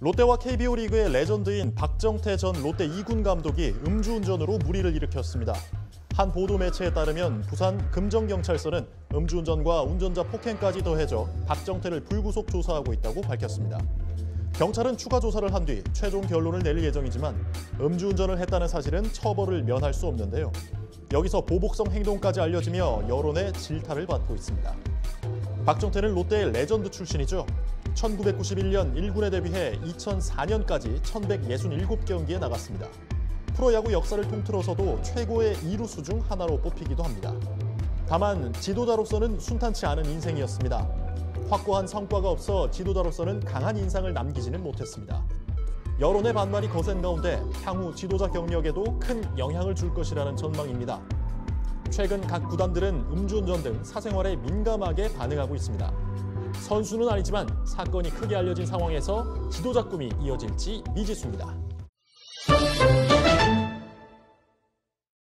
롯데와 KBO 리그의 레전드인 박정태 전 롯데 2군 감독이 음주운전으로 물의를 일으켰습니다. 한 보도 매체에 따르면 부산 금정경찰서는 음주운전과 운전자 폭행까지 더해져 박정태를 불구속 조사하고 있다고 밝혔습니다. 경찰은 추가 조사를 한 뒤 최종 결론을 내릴 예정이지만 음주운전을 했다는 사실은 처벌을 면할 수 없는데요. 여기서 보복성 행동까지 알려지며 여론의 질타를 받고 있습니다. 박정태는 롯데의 레전드 출신이죠. 1991년 1군에 데뷔해 2004년까지 1167경기에 나갔습니다. 프로야구 역사를 통틀어서도 최고의 이루수 중 하나로 뽑히기도 합니다. 다만 지도자로서는 순탄치 않은 인생이었습니다. 확고한 성과가 없어 지도자로서는 강한 인상을 남기지는 못했습니다. 여론의 반발이 거센 가운데 향후 지도자 경력에도 큰 영향을 줄 것이라는 전망입니다. 최근 각 구단들은 음주운전 등 사생활에 민감하게 반응하고 있습니다. 선수는 아니지만 사건이 크게 알려진 상황에서 지도자 꿈이 이어질지 미지수입니다.